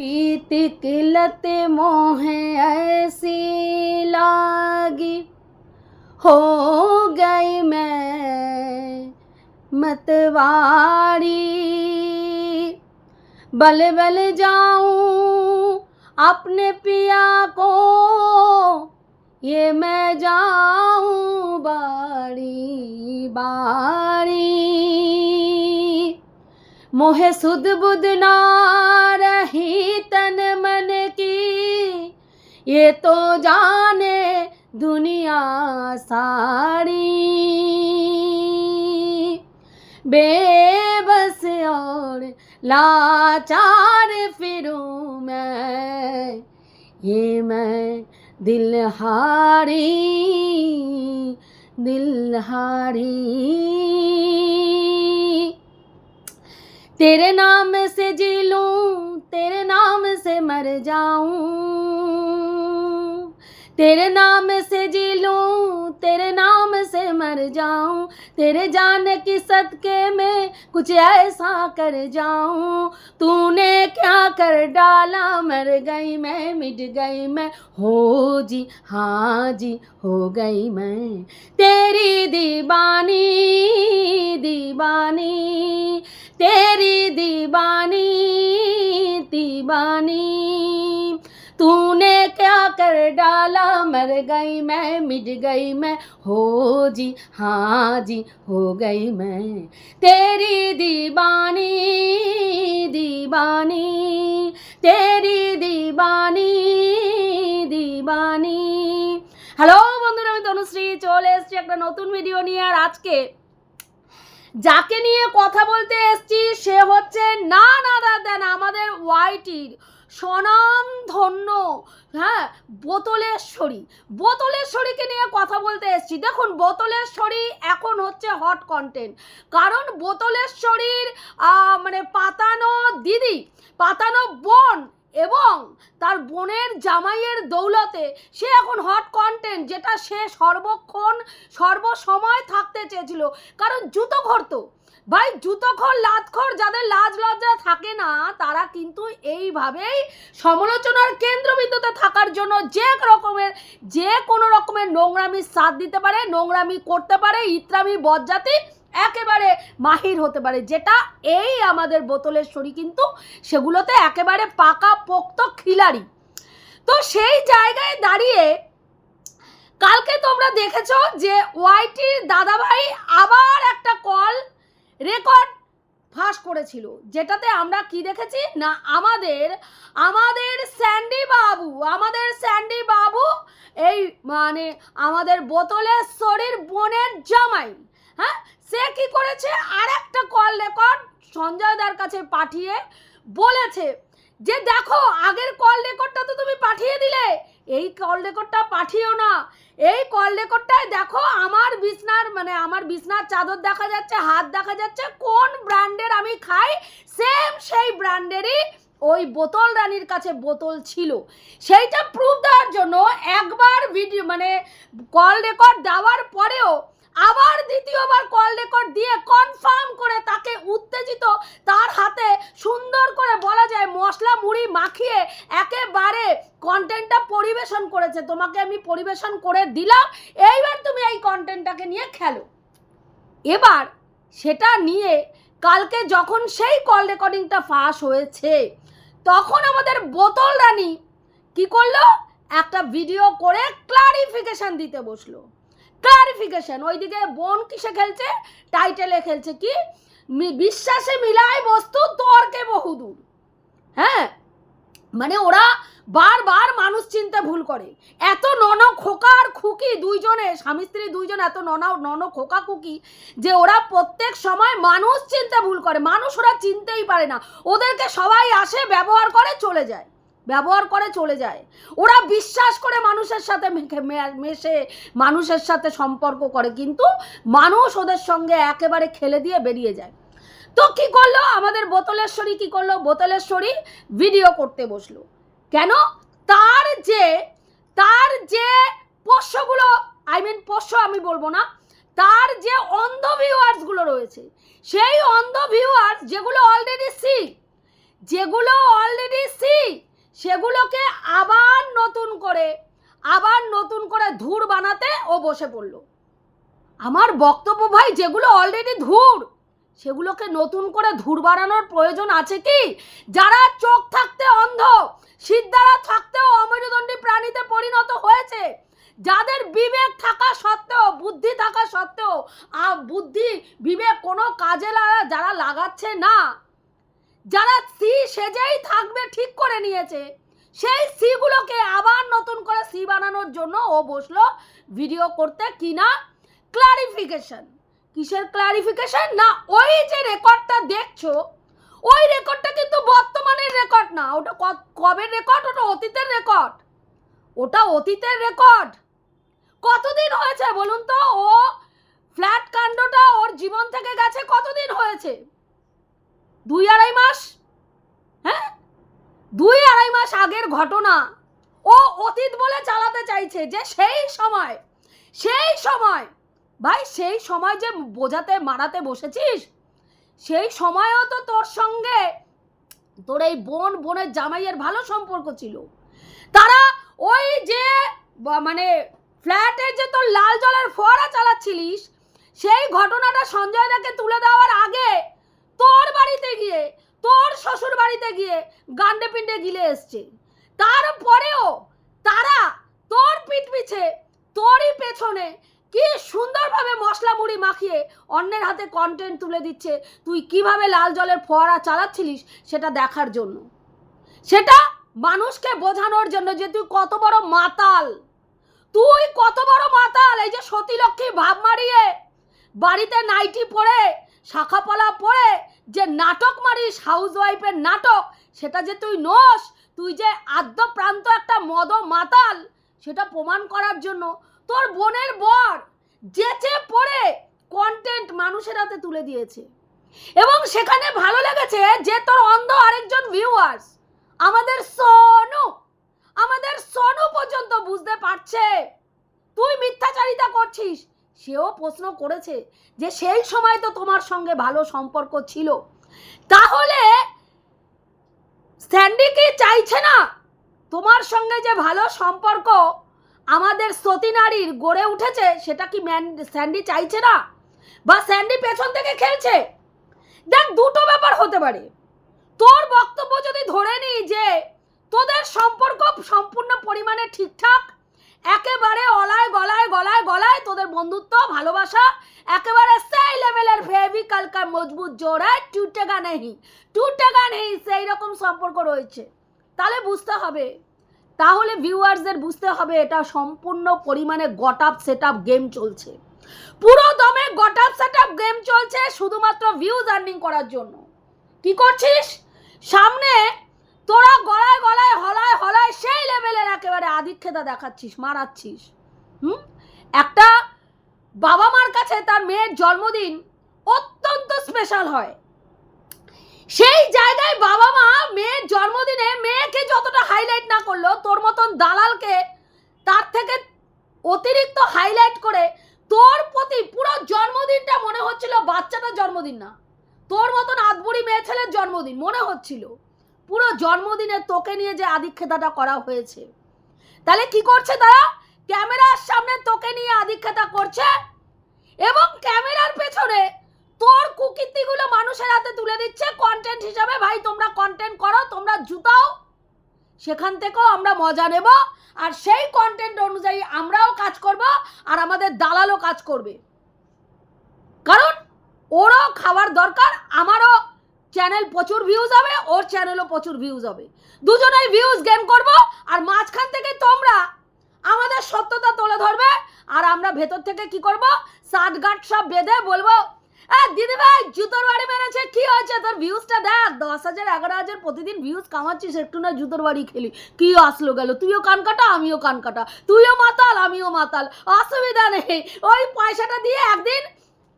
प्रीत किलत मोह ऐसी लागी। हो गई मैं मतवारी। बल बल जाऊँ अपने पिया को, ये मैं जाऊँ बारी बारी। मोहे सुध बुध ना रही तन मन की। ये तो जाने दुनिया सारी। बेबस और लाचार फिरूं मैं, ये मैं दिल हारी दिल हारी तेरे नाम से जी लूँ तेरे नाम से मर जाऊँ। तेरे नाम से जी लूँ, तेरे नाम से मर जाऊँ, तेरे जान की सदके में कुछ ऐसा कर जाऊँ। तूने क्या कर डाला? मर गई मैं, मिट गई मैं। हो जी हाँ जी, हो गई मैं। तेरी दीवानी दीवानी, तेरी दीवानी दीवानी। तूने क्या कर डाला मर गई मैं मिट गई मैं हो जी हाँ जी हो गई मैं तेरी दीवानी दीवानी तेरी दीवानी দীবানি হ্যালো বন্ধুরা আমি তনুশ্রী চলে এসেছি একটা নতুন ভিডিও নিয়ে আর আজকে যাকে নিয়ে কথা বলতে এসছি সে হচ্ছে না না দেন আমাদের ওয়াইটির স্বনাম ধন্য। হ্যাঁ বোতলেশ্বরী। বোতলেশ্বরীকে নিয়ে কথা বলতে এসছি। দেখুন, বোতলেশ্বরী এখন হচ্ছে হট কন্টেন্ট কারণ বোতলেশ্বরীর মানে পাতানো দিদি, পাতানো বোন এবং তার বোনের জামাইয়ের দৌলতে সে এখন হট কন্টেন্ট যেটা সে সর্বক্ষণ, সর্বসময় থাকতে চেয়েছিল। কারণ জুতো ঘরতো। ভাই, জুতোখর, লাতখর যাদের লাজ লজ্জা থাকে না, তারা কিন্তু এইভাবেই সমালোচনার কেন্দ্রবিন্দুতে থাকার জন্য যে রকমের, যে কোনো রকমের নোংরামি সাথ দিতে পারে, নোংরামি করতে পারে, ইত্রামি বজ্জাতি একেবারে মাহির হতে পারে। যেটা এই আমাদের বোতলের শরী কিন্তু সেগুলোতে একেবারে পাকা পোক্ত খিলাড়ি। তো সেই জায়গায় দাঁড়িয়ে কালকে তোমরা দেখেছ যে ওয়াইটির দাদাভাই আবার একটা কল রেকর্ড ফাঁস করেছিল। যেটাতে আমরা কি দেখেছি? না, আমাদের আমাদের স্যান্ডি বাবু, আমাদের স্যান্ডি বাবু এই মানে আমাদের বোতলের শরীর বোনের জামাই হ্যাঁ? সে কি করেছে? আর একটা কল রেকর্ড সঞ্জয় দার কাছে পাঠিয়ে বলেছে যে, দেখো, আগের কল রেকর্ডটা তো তুমি পাঠিয়ে দিলে। এই কল রেকর্ডটা পাঠিও না। এই কল রেকর্ডটায় দেখো আমার বিছনার মানে আমার বিছনার চাদর দেখা যাচ্ছে, হাত দেখা যাচ্ছে, কোন ব্র্যান্ডের আমি খাই? সেম সেই ব্র্যান্ডেরই ওই বোতল রানীর কাছে বোতল ছিল। সেইটা প্রুফ দেওয়ার জন্য একবার ভিডিও মানে কল রেকর্ড দেওয়ার পরেও আবার দ্বিতীয়বার কল রেকর্ড দিয়ে কনফার্ম করে তাকে উত্তেজিত, তার হাতে সুন্দর করে বলা যায় মশলা মুড়ি মাখিয়ে একেবারে কন্টেন্টটা পরিবেশন করেছে, তোমাকে আমি পরিবেশন করে দিলাম, এইবার তুমি এই কন্টেন্টটাকে নিয়ে খেলো। এবার সেটা নিয়ে কালকে যখন সেই কল রেকর্ডিংটা ফাঁস হয়েছে, তখন আমাদের বোতল রানী কি করল? একটা ভিডিও করে ক্লারিফিকেশন দিতে বসল। ক্লারিফিকেশন ওইদিকে বোন কিসে খেলছে? টাইটেলে খেলছে কি? বিশ্বাসে মিলায় বস্তু তর্কে বহুদূর। হ্যাঁ? মানে ওরা বারবার মানুষ চিনতে ভুল করে। এত নন খোকা আর খুকি দুইজনে, স্বামী স্ত্রী দুইজন এত নন নন খোকা খুকি যে ওরা প্রত্যেক সময় মানুষ চিনতে ভুল করে। মানুষ ওরা চিনতেই পারে না। ওদেরকে সবাই আসে, ব্যবহার করে, চলে যায়। ব্যবহার করে, চলে যায়। ওরা বিশ্বাস করে মানুষের সাথে মেশে, মানুষের সাথে সম্পর্ক করে। কিন্তু মানুষ ওদের সঙ্গে একেবারে খেলে দিয়ে বেরিয়ে যায়। তো কি করল? আমাদের বোতলেশ্বরী কি করল? বোতলেশ্বরী ভিডিও করতে বসল। কেন? তার যে তার যে পোষ্যগুলো আই মিন পোষ্য আমি বলব না, তার যে অন্ধ ভিউয়ার্সগুলো রয়েছে, সেই অন্ধ ভিউয়ার্স যেগুলো অলরেডি সি যেগুলো অলরেডি সি সেগুলোকে আবার নতুন করে, আবার নতুন করে ধূর বানাতে ও বসে পড়ল। আমার বক্তব্য ভাই, যেগুলো অলরেডি ধূর সেগুলোকে নতুন করে ধুর বাড়ানোর প্রয়োজন আছে কি? যারা চোখ থাকতে অন্ধ সিদ্ধারা থাকতেও অমেরুদণ্ডী প্রাণীতে পরিণত হয়েছে যাদের বিবেক থাকা সত্ত্বেও বুদ্ধি থাকা সত্ত্বেও আ, বুদ্ধি বিবেক কোনো কাজে লাগা যারা লাগাচ্ছে না। যারা সি সেজেই থাকবে ঠিক করে নিয়েছে সেই সিগুলোকে আবার নতুন করে সি বানানোর জন্য ও বসল ভিডিও করতে কিনা ক্লারিফিকেশন কিসের ক্লারিফিকেশন না, ওই যে রেকর্ডটা দেখছ, ওই রেকর্ডটা কিন্তু বর্তমানের রেকর্ড না। ওটা ক- কবের রেকর্ড? ওটা অতীতের রেকর্ড। ওটা অতীতের রেকর্ড। কতদিন হয়েছে বলুন তো? ও ফ্ল্যাট কাণ্ডটা ওর জীবন থেকে গেছে কতদিন হয়েছে? দুই আড়াই মাস? হ্যাঁ? দুই আড়াই মাস আগের ঘটনা। ও অতীত বলে চালাতে চাইছে যে সেই সময় সেই সময় ভাই, সেই সময় যে বোঝাতে মারাতে বসেছিস? সেই সময়ও তো তোর সঙ্গে তোর এই বোন, বোনের জামাইয়ের ভালো সম্পর্ক ছিল। তারা ওই যে মানে ফ্ল্যাটে যে তোর লাল জলের ফোয়ারা চালাচ্ছিলিস, সেই ঘটনাটা সঞ্জয় দাকে তুলে দেওয়ার আগে তোর বাড়িতে গিয়ে, তোর শ্বশুর বাড়িতে গিয়ে গান্ডে পিণ্ডে গিলে এসছে। তারপরেও তারা তোর পিঠ পিছে, তোরই পেছনে কি সুন্দরভাবে মশলা মুড়ি মাখিয়ে অন্যের হাতে কন্টেন্ট তুলে দিচ্ছে। তুই কীভাবে লাল জলের ফোয়ারা চালাচ্ছিলিস সেটা দেখার জন্য। সেটা মানুষকে বোঝানোর জন্য যে তুই কত বড় মাতাল। তুই কত বড় মাতাল, এই যে সতীলক্ষ্মী ভাব মারিয়ে বাড়িতে নাইটি পরে শাখাপলা পরে যে নাটক মারিস হাউস ওয়াইফের নাটক, সেটা যে তুই নোস, তুই যে আদ্য প্রান্ত একটা মদ মাতাল সেটা প্রমাণ করার জন্য তোর বোনের বর যেচে পড়ে কন্টেন্ট মানুষের হাতে তুলে দিয়েছে। এবং সেখানে ভালো লেগেছে যে তোর অন্ধ আরেকজন ভিউয়ার্স আমাদের সোনু আমাদের সোনু পর্যন্ত বুঝতে পারছে। তুই মিথ্যাচারিতা করছিস, সেও প্রশ্ন করেছে যে সেই সময় তো তোমার সঙ্গে ভালো সম্পর্ক ছিল। তাহলে স্যান্ডি কি চাইছে না তোমার সঙ্গে যে ভালো সম্পর্ক আমাদের সতী নারীর গড়ে উঠেছে, সেটা কি ম্যান, স্যান্ডি চাইছে না? বা স্যান্ডি পেছন থেকে খেলছে? দেখ, দুটো ব্যাপার হতে পারে। তোর বক্তব্য যদি ধরে নিই যে তোদের সম্পর্ক সম্পূর্ণ পরিমাণে ঠিকঠাক, একেবারে অলায় গলায় গলায় গলায় তোদের বন্ধুত্ব, ভালোবাসা, একেবারে সেই লেভেলের ফেভিকাল কা মজবুত জোর হ্যাঁ টুটেগা নেই টুটেগা নেই সেই রকম সম্পর্ক রয়েছে। তাহলে বুঝতে হবে তাহলে ভিউয়ার্সদের বুঝতে হবে এটা সম্পূর্ণ পরিমাণে got up set up game চলছে। পুরো দমে got up set up game চলছে শুধুমাত্র ভিউজ আর্নিং করার জন্য। কি করছিস? সামনে তোরা গলায় গলায়, হলায় হলায় সেই লেভেলের একেবারে আধিক্ষেতা দেখাচ্ছিস, মারাচ্ছিস। হুম? একটা বাবা মার কাছে তার মেয়ের জন্মদিন অত্যন্ত স্পেশাল হয়। সেই জায়গায় বাবা মা মেয়ের জন্মদিনে মেয়েকে যতটা হাইলাইট না করল, তোর মতন দালালকে তার থেকে অতিরিক্ত হাইলাইট করে তোর প্রতি পুরো জন্মদিনটা মনে হচ্ছিল বাচ্চাটার জন্মদিন না। তোর মতন আদবুড়ি মেয়ে ছেলের জন্মদিন মনে হচ্ছিল। পুরো জন্মদিনে তোকে নিয়ে যে আধিক্ষেতাটা করা হয়েছে। তাহলে কি করছে তারা? ক্যামেরার সামনে তোকে নিয়ে আধিক্ষেতা করছে এবং ক্যামেরার পেছনে তোর কুকীর্তিগুলো মানুষের হাতে তুলে দিচ্ছে কন্টেন্ট হিসাবে। ভাই, তোমরা কন্টেন্ট করো, তোমরা জুতাও। সেখান থেকেও আমরা মজা নেব। আর সেই কন্টেন্ট অনুযায়ী আমরাও কাজ করব আর আমাদের দালালও কাজ করবে। কারণ ওরও খাওয়ার দরকার, আমারও চ্যানেল প্রচুর ভিউজ হবে, ওর চ্যানেলও প্রচুর ভিউজ হবে। দুজনেই ভিউজ গেন করব আর মাঝখান থেকে তোমরা আমাদের সত্যতা তুলে ধরবে। আর আমরা ভেতর থেকে কি করব? সাত গাঁট সব বেঁধে বলব হ্যাঁ দিদি ভাই জুতোর বাড়ি মেরেছে কি হয়েছে? তোর ভিউজটা দেখ। দশ হাজার, এগারো হাজার প্রতিদিন ভিউজ কামাচ্ছিস। একটু না জুতোর বাড়ি খেলি। কি আসলো গেল? তুইও কান কাটা, আমিও কান কাটা। তুইও মাতাল, আমিও মাতাল। অসুবিধা নেই। ওই পয়সাটা দিয়ে একদিন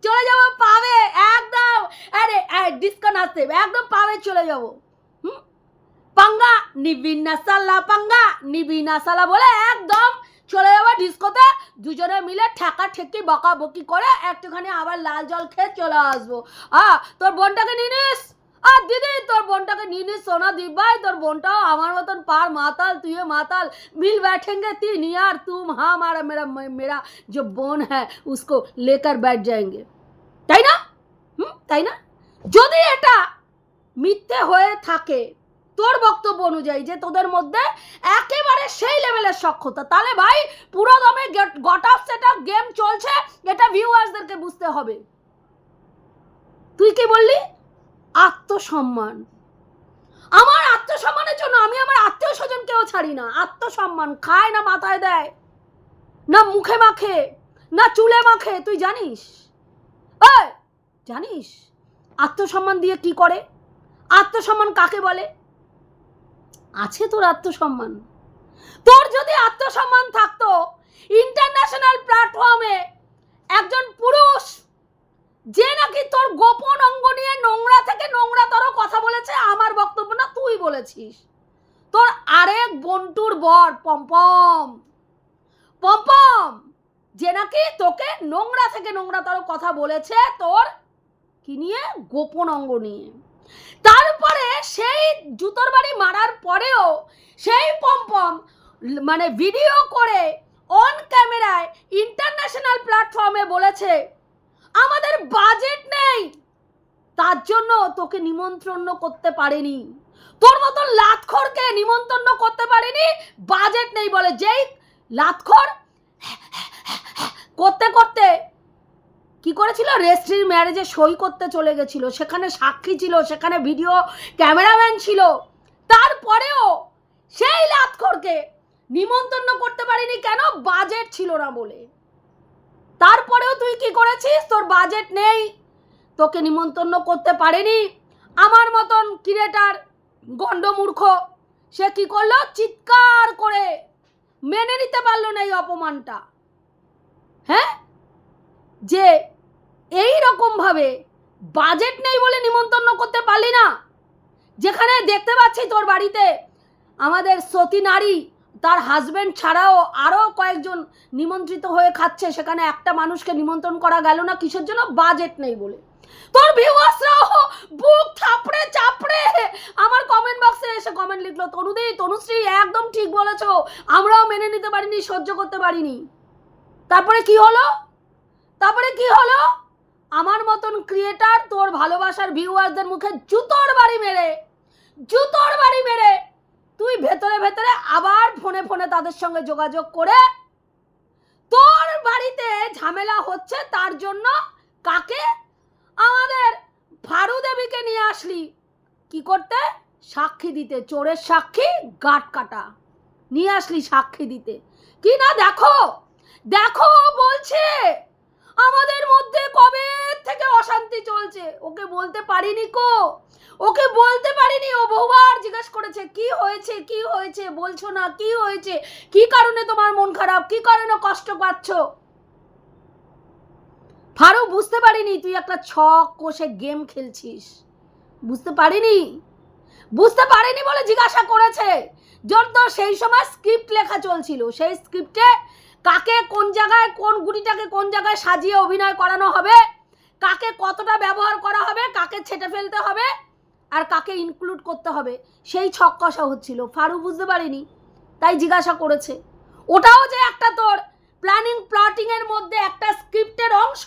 চলে যাব পাবে। একদম। আরে ডিসকাউন্ট আসতে একদম পাবে চলে যাব। হুম? পাঙ্গা নিবি না সাল্লা পাঙ্গা নিবি না সালা বলে একদম চলে যাবো ডিস্কোতে দুজনে মিলে ঠেকা ঠেকি বকা বকি করে একটুখানি আবার লাল জল খেয়ে চলে আসবো আ তোর বোনটাকে নিয়ে নিস আর দিদি তোর বোনটাকে নিয়ে নিস সোনা দি ভাই তোর বোনটাও আমার মতন পার মাতাল তুই মাতাল मिल बैठेंगे तीन यार तुम हमारा मेरा मेरा जो बोन है उसको लेकर बैठ जाएंगे তাই না হুম তাই না যদি এটা মিথ্যে হয়ে থাকে তোর বক্তব্য অনুযায়ী যে তোদের মধ্যে একেবারে সেই লেভেলের সক্ষতা। তাহলে ভাই, পুরো দমে got off set up game চলছে, এটা ভিউয়ার্সদেরকে বুঝতে হবে। তুই কি বললি? আত্মসম্মান। আমার আত্মসম্মানের জন্য আমি আমার আত্মীয় স্বজনকেও ছাড়ি না। আত্মসম্মান খায় না মাথায় দেয়। না মুখে মাখে, না চুলে মাখে, তুই জানিস? জানিস? আত্মসম্মান দিয়ে কি করে? আত্মসম্মান কাকে বলে? আছে তোর আত্মসম্মান। তোর যদি আত্মসম্মান থাকতো ইন্টারন্যাশনাল প্ল্যাটফর্মে একজন পুরুষ, যে নাকি তোর গোপন অঙ্গ নিয়ে নোংরা থেকে নোংরাতর কথা বলেছে, আমার বক্তব্য না তুই বলেছিস। তোর আরেক বন্টুর বর, পম্পম। পম্পম, যে নাকি তোকে নোংরা থেকে নোংরাতর কথা বলেছে তোর, কি নিয়ে? গোপন অঙ্গ নিয়ে। তারপরে সেই জুতোর বাড়ি মারার পরেও সেই পম্পম মানে ভিডিও করে অন ক্যামেরায় ইন্টারন্যাশনাল প্ল্যাটফর্মে বলেছে, আমাদের বাজেট নেই। তার জন্য তোকে নিমন্ত্রণ করতে পারেনি। তোর মতন লাতখরকে নিমন্ত্রণ করতে পারেনি। বাজেট নেই বলে। যেই লাতখর করতে করতে কি করেছিল? রেস্ট্রির ম্যারেজে সই করতে চলে গেছিল। সেখানে সাক্ষী ছিল, সেখানে ভিডিও ক্যামেরাম্যান ছিল। তারপরেও সেই লাতখরকে নিমন্ত্রণ করতে পারিনি কেন? বাজেট ছিল না বলে। তারপরেও তুই কি করেছিস? তোর বাজেট নেই। তোকে নিমন্ত্রণ করতে পারেনি। আমার মতন ক্রিয়েটার, গণ্ডমূর্খ, সে কি করল? চিৎকার করে মেনে নিতে পারল না এই অপমানটা। হ্যাঁ? যে এই রকমভাবে বাজেট নেই বলে নিমন্ত্রণ করতে পারলি না। যেখানে দেখতে পাচ্ছি তোর বাড়িতে আমাদের সতী নারী, তার হাজবেন্ড ছাড়াও আরও কয়েকজন নিমন্ত্রিত হয়ে খাচ্ছে। সেখানে একটা মানুষকে নিমন্ত্রণ করা গেল না, কিসের জন্য? বাজেট নেই বলে। তোর ভিউয়ার্সরাও বুক থাপড়ে চাপড়ে আমার কমেন্ট বক্সে এসে কমেন্ট লিখলো, তনুদি, তনুশ্রী, একদম ঠিক বলেছ। আমরাও মেনে নিতে পারিনি, সহ্য করতে পারিনি। তারপরে কি হলো? তারপরে কি হলো? আমার মতন ক্রিয়েটার তোর ভালোবাসার ভিউয়ারদের মুখে জুতোর বাড়ি মেরে, জুতোর বাড়ি মেরে, তুই ভেতরে ভেতরে আবার ফোনে ফোনে তাদের সঙ্গে যোগাযোগ করে তোর বাড়িতে ঝামেলা হচ্ছে তার জন্য কাকে? আমাদের ফারু দেবীকে নিয়ে আসলি। কি করতে? সাক্ষী দিতে, চোরের সাক্ষী, গাট কাটা। নিয়ে আসলি সাক্ষী দিতে। কি না দেখো? দেখো বলছে। আমাদের মধ্যে কবে থেকে অশান্তি চলছে? ওকে বলতে পারিনি কো। ওকে বলতে পারিনি, ও বহুবার জিজ্ঞেস করেছে, কি হয়েছে? কি হয়েছে? বলছো না, কি হয়েছে? কি কারণে তোমার মন খারাপ? কি কারণে কষ্ট পাচ্ছ? ফারুক, বুঝতে পারিনি, তুই একটা ছক কষে গেম খেলছিস। বুঝতে পারিনি? বুঝতে পারিনি বলে জিজ্ঞাসা করেছে। জোর তো সেই সময় স্ক্রিপ্ট লেখা চলছিল। সেই স্ক্রিপ্টে কাকে কোন জায়গায়, কোন গুটিটাকে কোন জায়গায় সাজিয়ে অভিনয় করানো হবে, কাকে কতটা ব্যবহার করা হবে, কাকে ছেটে ফেলতে হবে, আর কাকে ইনক্লুড করতে হবে, সেই ছক কষা হচ্ছিল। ফারু বুঝতে পারিনি, তাই জিজ্ঞাসা করেছে। ওটাও যে একটা তোর প্ল্যানিং প্লটিং এর মধ্যে একটা স্ক্রিপ্টের অংশ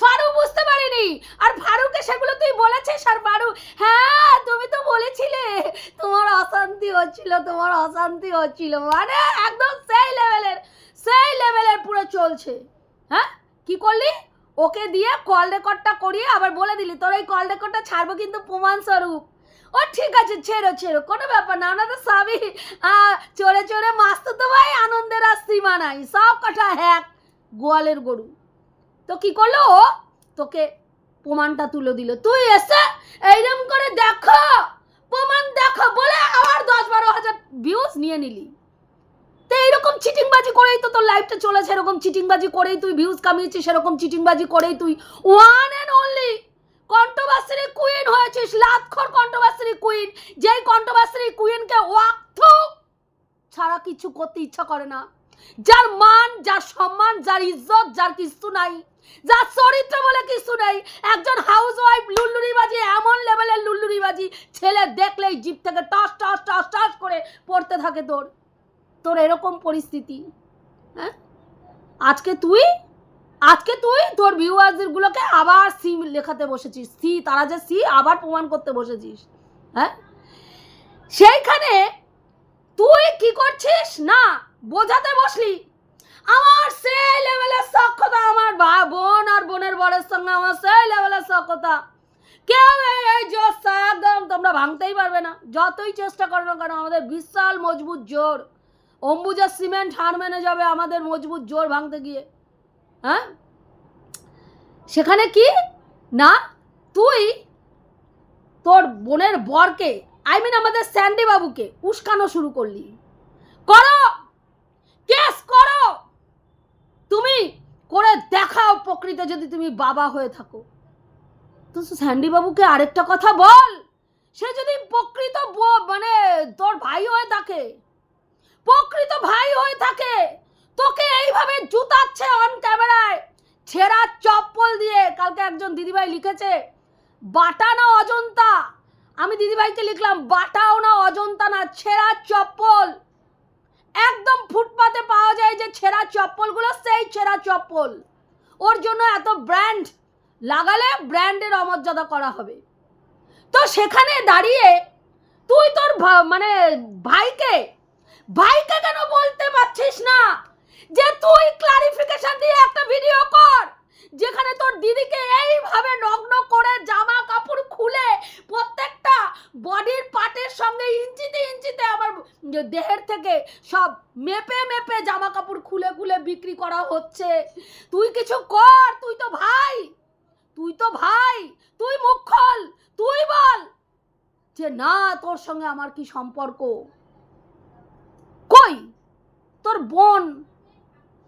ফারু বুঝতে পারিনি। আর ফারুকে সেগুলো তুই বলেছিস? আর ফারু হ্যাঁ তুমি তো বলেছিলে, তোমার অশান্তি হচ্ছিল, তোমার অশান্তি হচ্ছিল। মানে একদম সেই লেভেলের সেই লেভেলের পুরো চলছে। হ্যাঁ? কি করলি? ওকে দিয়ে কল রেকর্ডটা করিয়ে আবার বলে দিলি, তোর এই কল রেকর্ডটা ছাড়বো কিন্তু প্রমাণ স্বরূপ। ও, ঠিক আছে, ছেড়ো ছেড়ো, কোনো ব্যাপার না, ওনাদের সবই চড়ে চড়ে মাস্ত তো ভাই, আনন্দের আর সীমা নাই সব কটা হ্যাক গোয়ালের গরু। তো কি করল ও? তোকে প্রমাণটা তুলে দিল। তুই এসে এইরকম করে দেখো, প্রমাণ দেখো বলে আবার দশ বারো হাজার ভিউজ নিয়ে নিলি। তো এইরকম চিটিংবাজি করেই তো তোর লাইফটা চলেছে, এরকম চিটিংবাজি করেই তুই ভিউজ কামিয়েছিস সেরকম চিটিংবাজি করেই তুই ওয়ান অ্যান্ড অনলি কন্ট্রোভার্সির কুইন হয়েছিস, লাতখর কন্ট্রোভার্সির কুইন যেই কন্ট্রোভার্সির কুইনকে ওয়াক্ত ছাড়া কিছু করতে ইচ্ছা করে না। যার মান, যার সম্মান, যার ইজ্জত, যার কিছু নাই, যার চরিত্র বলে কিছু নেই, একজন হাউস ওয়াইফ লুল্লুরি বাজি এমন লেভেলের লুল্লুরি বাজি ছেলে দেখলেই জিপ থেকে টস টস টস টস করে পড়তে থাকে তোর। তোর এরকম পরিস্থিতি হ্যাঁ? আজকে তুই আজকে তুই তোর ভিউয়ার্সদের গুলোকে আবার সি লেখাতে বসেছিস, সি, তারা যে সি, আবার প্রমাণ করতে বসেছিস হ্যাঁ? সেইখানে তুই কি করছিস? না, বোঝাতে বসলি। আমার সেই লেভেলের সক্ষতা আমার বোন আর বোনের বরের সঙ্গে আমার সেই লেভেলের সক্ষতা কেউ এই জোরটা একদম তোমরা ভাঙতেই পারবে না। যতই চেষ্টা করো না কেন, আমাদের বিশাল মজবুত জোর। অম্বুজা সিমেন্ট হার মেনে যাবে আমাদের মজবুত জোর ভাঙতে গিয়ে। হ্যাঁ? সেখানে কি? না, তুই তোর বোনের বরকে আই মিন আমাদের স্যান্ডি বাবুকে উস্কানো শুরু করলি। করো! কেস করো! তুমি করে দেখাও প্রকৃত যদি তুমি বাবা হয়ে থাকো। তো স্যান্ডি বাবুকে আরেকটা কথা বল। সে যদি প্রকৃত মানে তোর ভাই হয়ে থাকে প্রকৃত ভাই হয়ে থাকে। তোকে এইভাবে জুতাচ্ছে অন ক্যামেরায় ছেঁড়া চপ্পল দিয়ে। কালকে একজন দিদিভাই লিখেছে, বাটা না অজন্তা? আমি দিদিভাইকে লিখলাম, বাটাও না অজন্তা না, ছেঁড়া চপ্পল। একদম ফুটপাতে পাওয়া যায় যে ছেঁড়া চপ্পলগুলো সেই ছেঁড়া চপ্পল। ওর জন্য এত ব্র্যান্ড লাগালে ব্র্যান্ডের অমর্যাদা করা হবে। তো সেখানে দাঁড়িয়ে তুই তোর মানে ভাইকে ভাইকে কেন বলতে পারছিস না? যে তুই ক্লারিফিকেশন দিয়ে একটা ভিডিও কর, যেখানে তোর দিদিকে এইভাবে নগ্ন করে জামা কাপড় খুলে প্রত্যেকটা বডির পার্টের সঙ্গে ইঞ্চিতে ইঞ্চিতে আমার দেহের থেকে সব মেপে মেপে জামা কাপড় খুলে খুলে বিক্রি করা হচ্ছে। তুই কিছু কর, তুই তো ভাই, তুই তো ভাই, তুই মুখ খোল, তুই বল যে না, তোর সঙ্গে আমার কি সম্পর্ক? কই? তোর বোন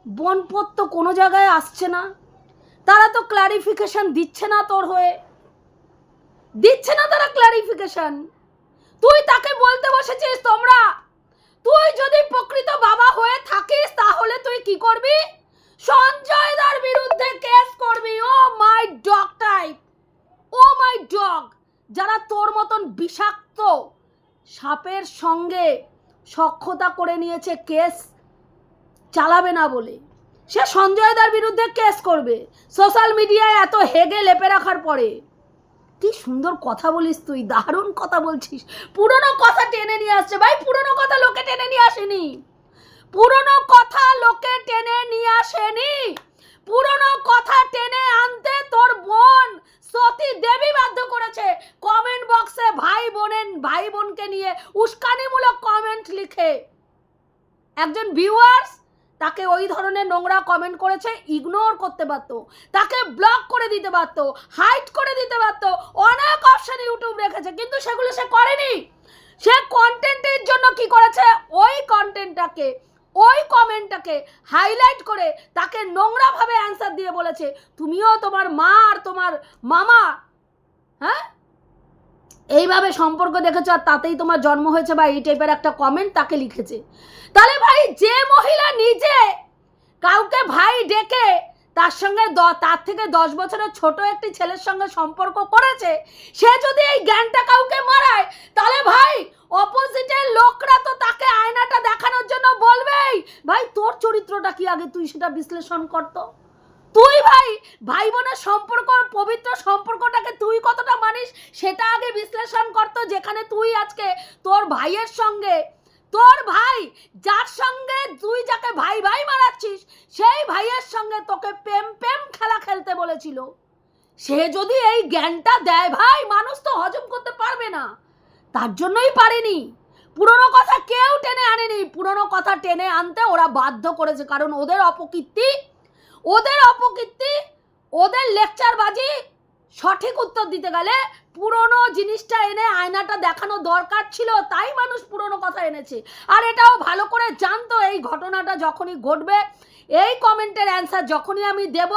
বোন পত তো কোনো জায়গায় আসছে না। তারা তো ক্লারিফিকেশন দিচ্ছে না তোর হয়ে। দিচ্ছে না তারা ক্লারিফিকেশন তুই তাকে বলতে বসেছিস তোমরা? তুই যদি প্রকৃত বাবা হয়ে থাকিস, তাহলে তুই কি করবি? সঞ্জয় দার বিরুদ্ধে কেস করবি। ও my dog type. Oh my dog. যারা তোর মতন বিষাক্ত সাপের সঙ্গে সক্ষতা করে নিয়েছে কেস, চালাবে না বলে। সে সঞ্জয় দার বিরুদ্ধে কেস করবে। সোশ্যাল মিডিয়ায় এত হেগে লেপে রাখার পরে। কি সুন্দর কথা বলিস তুই, দারুণ কথা বলছিস। পুরনো কথা টেনে নিয়ে আসছে ভাই, পুরনো কথা লোকে টেনে নিয়ে আসেনি। পুরনো কথা লোকে টেনে নিয়ে আসেনি। পুরনো কথা টেনে আনতে তোর বোন সতী দেবী বাধ্য করেছে। কমেন্ট বক্সে ভাই বোনের ভাই বোনকে নিয়ে উস্কানিমূলক কমেন্ট লিখে। একজন ভিউয়ার্স তাকে ওই ধরনের নোংরা কমেন্ট করেছে ইগনোর করতে পারতো। তাকে ব্লক করে দিতে পারতো হাইট করে দিতে পারতো। অনেক অপশন ইউটিউব রেখেছে, কিন্তু সেগুলো সে করেনি। সে কন্টেন্টের জন্য কি করেছে? ওই কন্টেন্টটাকে ওই কমেন্টটাকে হাইলাইট করে তাকে নোংরাভাবে অ্যান্সার দিয়ে বলেছে, তুমিও তোমার মা আর তোমার মামা। হ্যাঁ? এইভাবে সম্পর্ক দেখেছ আর তাতেই তোমার জন্ম হয়েছে বা এই টাইপের একটা কমেন্ট তাকে লিখেছে। তাহলে ভাই, যে মহিলা নিজে কাউকে ভাই ডেকে তার সঙ্গে তার থেকে দশ বছরের ছোট একটি ছেলের সঙ্গে সম্পর্ক করেছে, সে যদি এই জ্ঞানটা কাউকে মারায়, তাহলে ভাই অপোজিটের লোকরা তো তাকে আয়নাটা দেখানোর জন্য বলবেই। ভাই, তোর চরিত্রটা কি আগে তুই সেটা বিশ্লেষণ করতো তুই ভাই ভাই বোনের সম্পর্ক, পবিত্র সম্পর্কটাকে তুই কতটা মানিস সেটা আগে বিশ্লেষণ করতো যেখানে তুই আজকে তোর ভাইয়ের সঙ্গে। তোর ভাই, যার সঙ্গে তুই যাকে ভাই ভাই মারাচ্ছিস, সেই ভাইয়ের সঙ্গে তোকে প্রেম প্রেম খেলা খেলতে বলেছিল। সে যদি এই জ্ঞানটা দেয়, ভাই, মানুষ তো হজম করতে পারবে না। তার জন্যই পারেনি। পুরনো কথা কেউ টেনে আনেনি। পুরনো কথা টেনে আনতে ওরা বাধ্য করেছে, কারণ ওদের অপকীর্তি ওদের অপকীর্তি, ওদের লেকচার বাজি সঠিক উত্তর দিতে গেলে পুরনো জিনিসটা এনে আয়নাটা দেখানো দরকার ছিল, তাই মানুষ পুরনো কথা এনেছে। আর এটাও ভালো করে জানতো এই ঘটনাটা যখনই ঘটবে। এই কমেন্টের অ্যান্সার যখনই আমি দেব,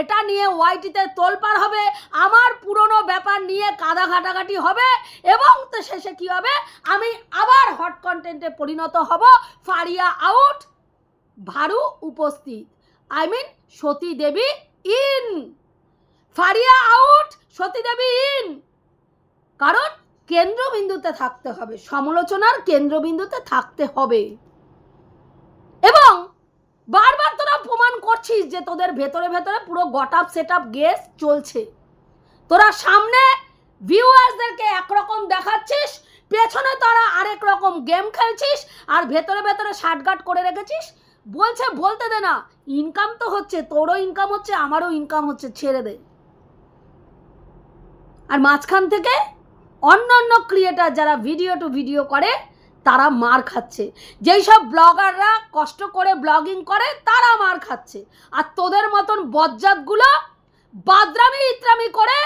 এটা নিয়ে ওয়াইটিতে তোলপাড় হবে, আমার পুরনো ব্যাপার নিয়ে কাদা ঘাটাঘাটি হবে, এবং তো শেষে কি হবে? আমি আবার হট কন্টেন্টে পরিণত হব, ফারিয়া আউট ভারু উপস্থিত। I mean Sati Devi in Faria out Sati Devi in কারণ কেন্দ্রবিন্দুতে থাকতে হবে, সমালোচনার কেন্দ্রবিন্দুতে থাকতে হবে। এবং বারবার তোরা প্রমাণ করছিস যে তোদের ভেতরে ভেতরে পুরো got up set up guess চলছে। তোরা সামনে ভিউয়ার্সদেরকে একরকম দেখাচ্ছিস, পেছনে তোরা আরেক রকম গেম খেলছিস, আর ভেতরে ভেতরে শার্টগাট করে রেখেছিস। বলছে, বলতে দে না ইনকাম তো হচ্ছে, তোরও ইনকাম হচ্ছে, আমারও ইনকাম হচ্ছে, ছেড়ে দে। আর মাঝখান থেকে অন্য অন্য ক্রিয়েটার যারা ভিডিও টু ভিডিও করে তারা মার খাচ্ছে। যেই সব ব্লগাররা কষ্ট করে ব্লগিং করে, তারা মার খাচ্ছে। আর তোদের মতন বজ্জাতগুলো বাদরামি ইত্রামি করে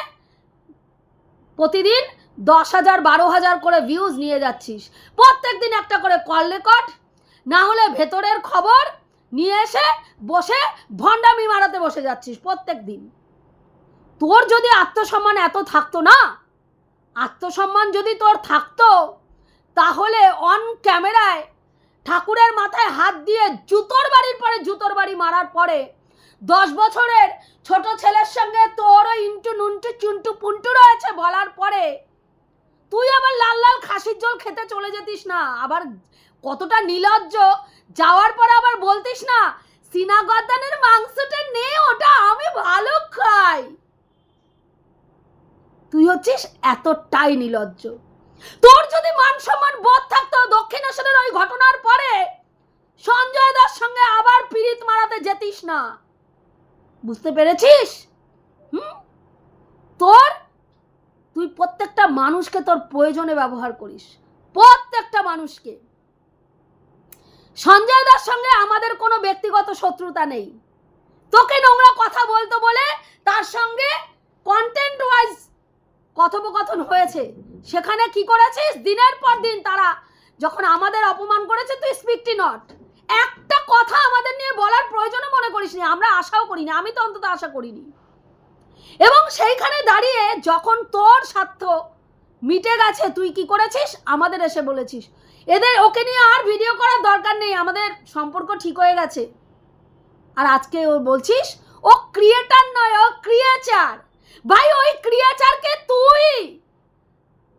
প্রতিদিন দশ হাজার বারো হাজার করে ভিউজ নিয়ে যাচ্ছিস। প্রত্যেক দিন একটা করে কল রেকর্ড না হলে ভেতরের খবর নিয়ে এসে বসে ভণ্ডামি মারাতে বসে যাচ্ছিস প্রত্যেক দিন তোর যদি আত্মসম্মান এত থাকতো না, আত্মসম্মান যদি তোর থাকতো তাহলে অন ক্যামেরায় ঠাকুরের মাথায় হাত দিয়ে জুতোর বাড়ির পরে জুতোর বাড়ি মারার পরে দশ বছরের ছোট ছেলের সঙ্গে তোরও ইন্টু নুনটু চুনটু পুন্টু রয়েছে বলার পরে তুই আবার লাল লাল খাসির জল খেতে চলে যেতিস না। আবার কতটা নিলজ্জ, যাওয়ার পরে আবার বলতিস না, সিনা গদ্দানের মাংসটা নে, ওটা আমি ভালো খাই। তুই হচ্ছিস এতটাই নিলজ্জ। তোর যদি মান সম্মান বোধ থাকতো দক্ষিণেশ্বরের ওই ঘটনার পরে, সঞ্জয় দাস সঙ্গে আবার পিরিত মারাতে যেতিস না। বুঝতে পেরেছিস? হুম? তোর, তুই প্রত্যেকটা মানুষকে তোর প্রয়োজনে ব্যবহার করিস। প্রত্যেকটা মানুষকে। সঞ্জয় দাস সঙ্গে আমাদের কোনো ব্যক্তিগত শত্রুতা নেই। তোকে নোংরা কথা বলতো বলে তার সঙ্গে কন্টেন্ট ওয়াইজ কথোপকথন হয়েছে। সেখানে কি করেছিস? দিনের পর দিন তারা যখন আমাদের অপমান করেছে, তুই স্পিকটি নট একটা কথা আমাদের নিয়ে বলার প্রয়োজনও মনে করিস নি আমরা আশাও করিনি। আমি তো অন্তত আশা করিনি। এবং সেইখানে দাঁড়িয়ে যখন তোর স্বার্থ মিটে গেছে, তুই কি করেছিস? আমাদের এসে বলেছিস। এদের ওকে নিয়ে আর ভিডিও করার দরকার নেই। আমাদের সম্পর্ক ঠিক হয়ে গেছে। আর আজকে ও বলছিস, ও ক্রিয়েটার নয়, ও ক্রিয়েচার ভাই, ওই ক্রিয়েচারকে তুই!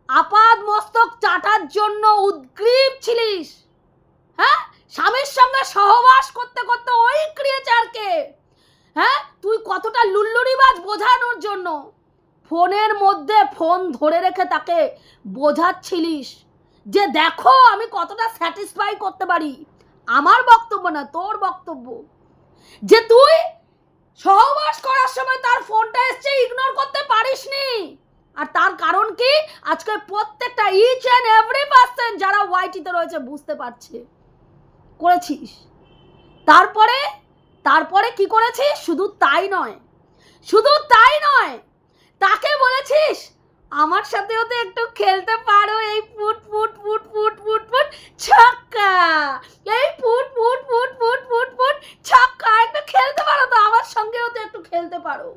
আপাদ মস্তক চাটার জন্য উদ্গ্রীব ছিলিস। হ্যাঁ? স্বামীর সঙ্গে সহবাস করতে করতে ওই ক্রিয়েচারকে হ্যাঁ? তুই কতটা লুল্লুরিবাজ বোঝানোর জন্য ফোনের মধ্যে ফোন ধরে রেখে তাকে বোঝাচ্ছিলিস যে দেখো, আমি কতটা স্যাটিসফাই করতে পারি। আমার বক্তব্য না, তোর বক্তব্য। যে তুই সহবাস করার সময় তার ফোনটা এসছে ইগনোর করতে পারিসনি। আর তার কারণ কি? আজকে প্রত্যেকটা ইচ অ্যান্ড এভরি পার্সেন্ট যারা ওয়াইটিতে রয়েছে, বুঝতে পারছে। করেছিস। তারপরে তারপরে কি করেছিস? শুধু তাই নয়। শুধু তাই নয়, তাকে বলেছিস আমার সাথেও তো একটু খেলতে পারো এই ফুট ফুট ফুট ফুট ফুট ফুট ছক্কা এই ফুট ফুট ফুট ফুট ফুট ফুট ছক্কা একটু খেলতে পারো তো আমার সঙ্গেও তো একটু খেলতে পারো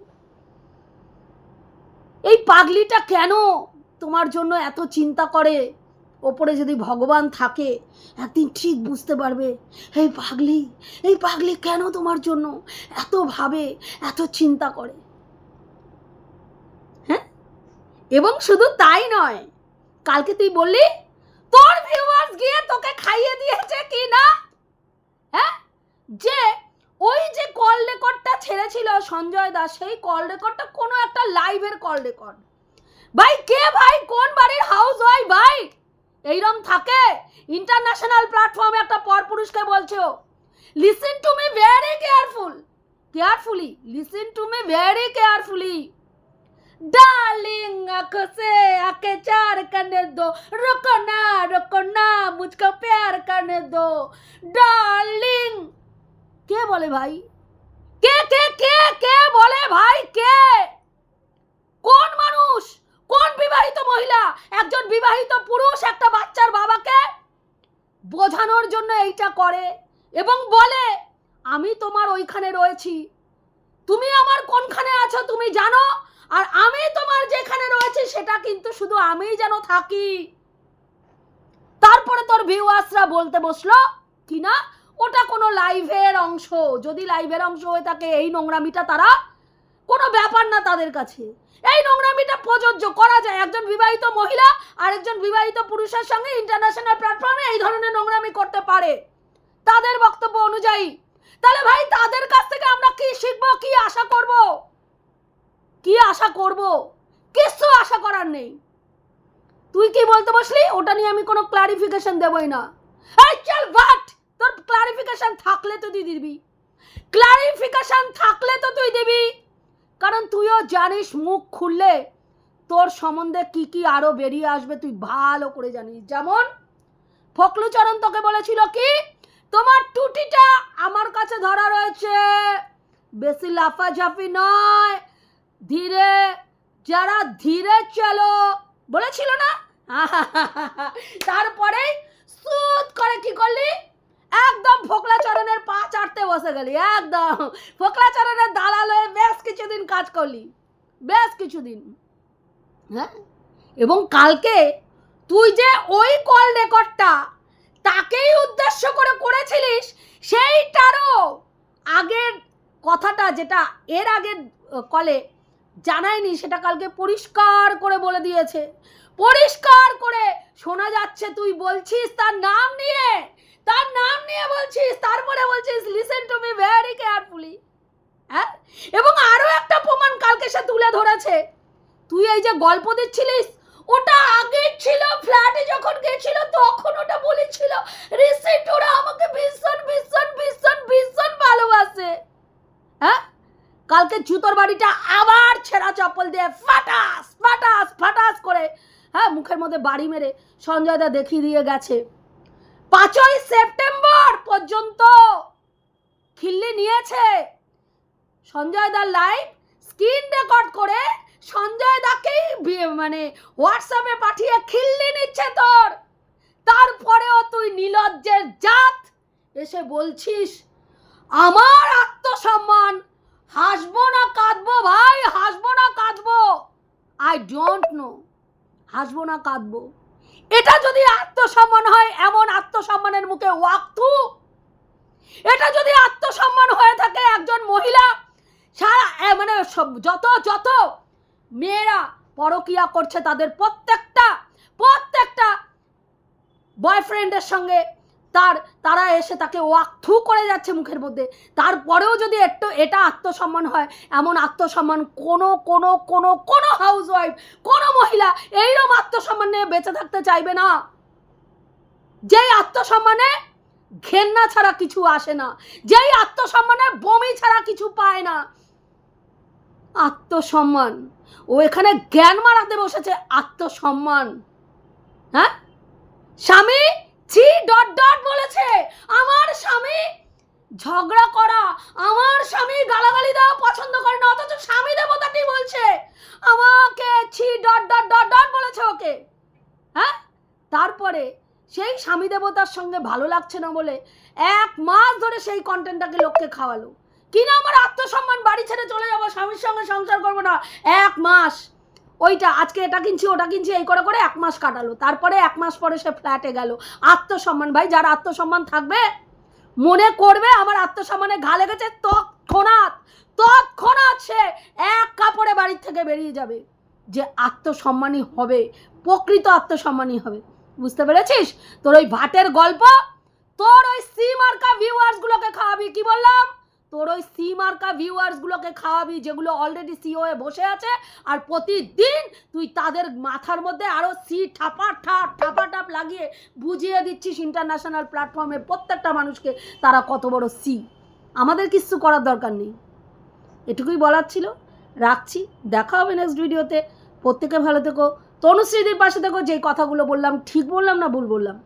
এই পাগলিটা কেন তোমার জন্য এত চিন্তা করে ওপরে যদি ভগবান থাকে একদিন ঠিক বুঝতে পারবে এই পাগলি এই পাগলি কেন তোমার জন্য এত ভাবে এত চিন্তা করে হ্যাঁ এবং শুধু তাই নয়, কালকে তুই বললি, তোর ভিউয়ার্স গিয়ে তোকে খাইয়ে দিয়েছে কি না হ্যাঁ? যে ওই যে কল রেকর্ডটা ছেড়েছিল সঞ্জয় দাস, সেই কল রেকর্ডটা কোনো একটা লাইভের কল রেকর্ড ভাই, কে ভাই? কোন বাড়ির হাউস ওয়াই ভাই? এইরম থাকে? ইন্টারন্যাশনাল প্ল্যাটফর্মে একটা পরপুরুষকে বলছো। Listen to me very careful carefully listen to me very carefully darling आंखों से आंखें चार करने दो रुको ना रुको ना मुझको प्यार करने दो डार्लिंग কে বলে ভাই কে কে কে কে বলে ভাই কে কোন মানুষ কোন বিবাহিত মহিলা একজন বিবাহিত পুরুষ একটা বাচ্চার বাবাকে বোঝানোর জন্য এইটা করে এবং বলে আমি তোমার ওইখানে রয়েছি তুমি আমার কোনখানে আছো তুমি জানো আর আমি তোমার যেখানে রয়েছে, সেটা কিন্তু শুধু আমিই যেন থাকি। তারপরে তোর ভিউয়ার্সরা বলতে বসল, কি না? ওটা কোনো লাইভের অংশ। যদি লাইভের অংশ হয়ে থাকে, এই নোংরামিটা তারা, কোনো ব্যাপার না তাদের কাছে। এই নোংরামিটা প্রযোজ্য করা যায়। একজন বিবাহিত মহিলা আর একজন বিবাহিত পুরুষের সঙ্গে ইন্টারন্যাশনাল প্ল্যাটফর্মে এই ধরনের নোংরামি করতে পারে। তাদের বক্তব্য অনুযায়ী। তাহলে ভাই, তাদের কাছ থেকে আমরা কি শিখব, কি আশা করব? কি আশা করব? কিছু আশা করার নেই। তুই কি বলতে বসলি? ওটা নিয়ে আমি কোনো ক্লারিফিকেশন দেবই না। এই চল, বাট! তোর ক্লারিফিকেশন থাকলে তো তুই দিবি। ক্লারিফিকেশন থাকলে তো তুই দিবি। কারণ তুইও জানিস, মুখ খুললে তোর সম্বন্ধে কি কি আরও বেরিয়ে আসবে তুই ভালো করে জানিস। যেমন ফকলুচরণ তোকে বলেছিল কি? তোমার টুটিটা আমার কাছে ধরা রয়েছে। বেশি লাফাঝাফি নয়। ধীরে, যারা ধীরে চলো, বলেছিল না? তারপরে সুদ করে কি করলি? একদম ফোকলা চরণের পা চাটতে বসে গেলি, একদম। ফোকলাচরণের দালাল হয়ে বেশ কিছুদিন কাজ করলি, বেশ কিছুদিন। হ্যাঁ? এবং কালকে তুই যে ওই কল রেকর্ডটা তাকেই উদ্দেশ্য করে করেছিলিস, সেইটারও আগের কথাটা যেটা এর আগের কলে জানায়নি, সেটা কালকে পরিষ্কার করে বলে দিয়েছে। পরিষ্কার করে শোনা যাচ্ছে, তুই বলছিস তার নাম নিয়ে, তার নাম নিয়ে বলছিস, তারপরে বলছিস listen to me very carefully হ্যাঁ? এবং আরও একটা প্রমাণ কালকে সে তুলে ধরেছে। তুই এই যে গল্প দিচ্ছিলিস, ওটা আগে ছিল, ফ্ল্যাটে যখন গেছিল, তখন ওটা বলেছিল রিসেন্ট ওরা আমাকে ভীষণ ভীষণ ভীষণ ভীষণ কালকে জুতোর বাড়িটা আবার ছেঁড়া চপ্পল দিয়ে ফাটাস ফাটাস ফাটাস করে হ্যাঁ মুখের মধ্যে বাড়ি মেরে সঞ্জয় দা দেখিয়ে দিয়ে গেছে। পাঁচই সেপ্টেম্বর পর্যন্ত খিল্লি নিয়েছে। সঞ্জয় দার লাইভ স্ক্রিন রেকর্ড করে সঞ্জয় দাকেই মানে হোয়াটসঅ্যাপে পাঠিয়ে খিল্লি নিচ্ছে তোর। তারপরেও তুই নীলজ্জের জাত, এসে বলছিস, আমার আত্মসম্মান হাসবো না কাঁদবো ভাই, হাসবো না কাঁদবো। আই ডোন্ট নো হাসবো না কাঁদবো। এটা যদি আত্মসম্মান হয়, এমন আত্মসম্মানের মুখে ওয়াক্তু এটা যদি আত্মসম্মান হয়ে থাকে একজন মহিলা, সারা মানে যত যত মেয়েরা পরকিয়া করছে তাদের প্রত্যেকটা প্রত্যেকটা বয়ফ্রেন্ডের সঙ্গে তার, তারা এসে তাকে ওয়াক থু করে যাচ্ছে মুখের মধ্যে। তারপরেও যদি একটু এটা আত্মসম্মান হয়, এমন আত্মসম্মান কোনো কোনো কোনো কোনো হাউস ওয়াইফ কোনো মহিলা এইরকম আত্মসম্মান নিয়ে বেঁচে থাকতে চাইবে না। যেই আত্মসম্মানে ঘেন্না ছাড়া কিছু আসে না, যেই আত্মসম্মানে বমি ছাড়া কিছু পায় না। আত্মসম্মান। ও এখানে জ্ঞান মারাতে বসেছে আত্মসম্মান। হ্যাঁ? স্বামী ছি, ডট ডট বলেছে। আমার স্বামী ঝগড়া করা, আমার স্বামী গালাগালি দেওয়া পছন্দ করে না, অথচ স্বামী দেবতাটি বলছে, আমাকে ছি, ডট ডট ডট ডট বলেছে ওকে। হ্যাঁ? তারপরে সেই স্বামী দেবতার সঙ্গে ভালো লাগছে না বলে এক মাস ধরে সেই কন্টেন্টটাকে লোককে খাওয়ালো। কিনা আমার আত্মসম্মান বাড়ি ছেড়ে চলে যাব, স্বামীর সঙ্গে সংসার করব না? এক মাস। ওইটা, আজকে এটা কিনছি, ওটা কিনছি, এই করে করে এক মাস কাটালো। তারপরে এক মাস পরে সে ফ্ল্যাটে গেল। আত্মসম্মান, ভাই, যার আত্মসম্মান থাকবে, মনে করবে আমার আত্মসম্মানে ঘা লেগেছে, তৎক্ষণাৎ তৎক্ষণাৎ সে এক কাপড়ে বাড়ির থেকে বেরিয়ে যাবে যে আত্মসম্মানই হবে, প্রকৃত আত্মসম্মানই হবে। বুঝতে পেরেছিস? তোর ওই ভাটের গল্প, তোর ওই সি মার্কা ভিউয়ার্সগুলোকে খাওয়াবি, কি বললাম? তোর ওই সি মার্কা ভিউয়ার্সগুলোকে খাওয়াবি, যেগুলো অলরেডি সি হয়ে বসে আছে, আর প্রতিদিন তুই তাদের মাথার মধ্যে আরও সি ঠাপা, ঠাপ ঠাপা টাপ লাগিয়ে বুঝিয়ে দিচ্ছিস ইন্টারন্যাশনাল প্ল্যাটফর্মে প্রত্যেকটা মানুষকে তারা কত বড় সি আমাদের কিচ্ছু করার দরকার নেই। এটুকুই বলার ছিল। রাখছি। দেখা হবে নেক্সট ভিডিওতে প্রত্যেকে ভালো থেকো। তনুশ্রীদের পাশে থেকো। যেই কথাগুলো বললাম, ঠিক বললাম না ভুল বললাম,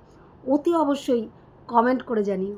অতি অবশ্যই কমেন্ট করে জানিও।